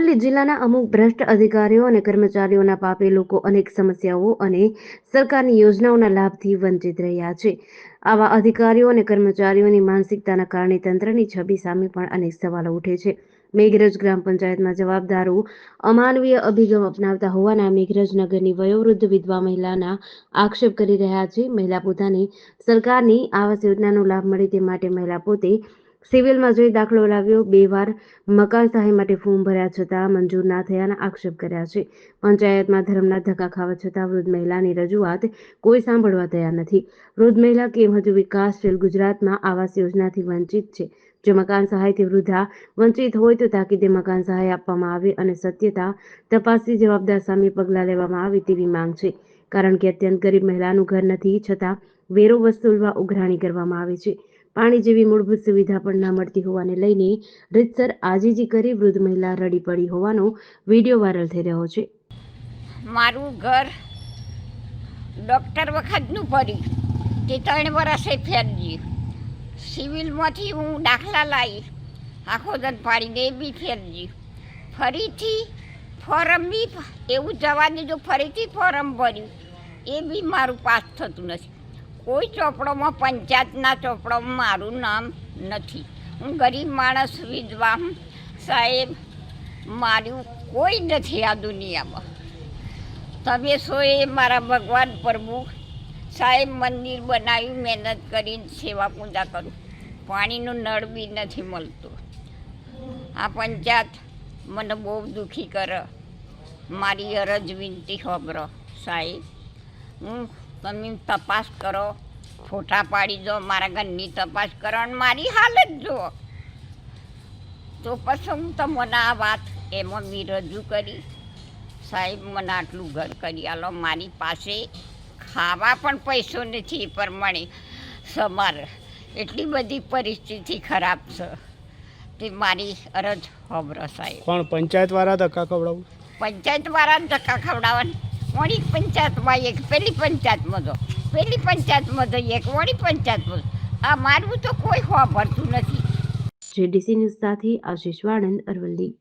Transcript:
અરવલ્લી જિલ્લાના અમુક ભ્રષ્ટ અધિકારીઓ અને કર્મચારીઓના પાપે લોકો અનેક સમસ્યાઓ અને સરકારની યોજનાઓના લાભથી વંચિત રહ્યા છે. આવા અધિકારીઓ અને કર્મચારીઓની માનસિકતાના કારણે તંત્રની છબી સામે પણ અનેક સવાલો ઉઠે છે. મેઘરજ ગ્રામ પંચાયતમાં જવાબદારો અમાનવીય અભિગમ અપનાવતા હોવાના મેઘરજ નગરની વયોવૃદ્ધ વિધવા મહિલાના આક્ષેપ કરી રહ્યા છે. મહિલા પોતાને સરકારની આવાસ યોજનાનો લાભ મળે તે માટે મહિલા પોતે સિવિલમાં જોઈ દાખલો લાવ્યો. બે વાર મકાન સહાય માટે ફોર્મ ભર્યા છતાં મંજૂર ના થયાના આક્ષેપ કર્યા છે. પંચાયતમાં ધર્મના ધક્કા ખાવા છતાં વૃદ્ધ મહિલાની રજૂઆત કોઈ સાંભળવા તૈયાર નથી. વૃદ્ધ મહિલા કેમ હજુ વિકાસશીલ ગુજરાતમાં આવાસ યોજનાથી વંચિત છે. જો મકાન સહાયથી વૃદ્ધા વંચિત હોય તો તાકીદે મકાન સહાય આપવામાં આવે અને સત્યતા તપાસી જવાબદાર સામે પગલાં લેવામાં આવે તેવી માંગ છે. કારણ કે અત્યંત ગરીબ મહિલાનું ઘર નથી છતાં વેરો વસૂલવા ઉઘરાણી કરવામાં આવે છે. પાણી જેવી મૂળભૂત સુવિધા પણ ના મળતી હોવાને લઈને રીતસર આજીજી કરી વૃદ્ધ મહિલા રડી પડી હોવાનો વીડિયો વાયરલ થઈ રહ્યો છે. મારું ઘર ડૉક્ટર વખતનું પડ્યું તે ત્રણ વર્ષે ફેરજી સિવિલમાંથી હું દાખલા લાવી. આખો દન પાડીને એ બી ફેરજી ફરીથી ફોરમ બી, એવું જવા દીધું ફરીથી ફોરમ ભર્યું, એ બી મારું પાસ થતું નથી. કોઈ ચોપડોમાં, પંચાયતના ચોપડોમાં મારું નામ નથી. હું ગરીબ માણસ વિધવા સાહેબ મારું કોઈ નથી આ દુનિયામાં. તમે સો એ મારા ભગવાન પ્રભુ સાહેબ મંદિર બનાવ્યું, મહેનત કરીને સેવા પૂજા કરું. પાણીનો નળ બી નથી મળતો. આ પંચાયત મને બહુ દુઃખી કરે. મારી અરજ વિનંતી, ખબર સાહેબ. હું તમે તપાસ કરો. ફોટા પાડી દો મારા ઘરની તપાસ કરો અને મારી હાલત જુઓ. તો પછી હું તમને આ વાત એમાં મેં રજૂ કરી. સાહેબ મને આટલું ઘર કરી આલો. મારી પાસે ખાવા પણ પૈસો નથી એ પ્રમાણે સમાર એટલી બધી પરિસ્થિતિ ખરાબ છે તે મારી અરજ હોબરો સાહેબ. કોણ પંચાયત વાળા ધક્કા ખવડાવું? પંચાયતવાળા ધક્કા ખવડાવવાનું. વળી પંચાયતમાં એક, પેલી પંચાયતમાં તો, પેલી પંચાયતમાં તો એક, વળી પંચાયતમાં. આ મારવું તો કોઈ હોવા પડતું નથી. જેડીસી ન્યૂઝ સાથે આશીષ વાણંદ અરવલ્લી.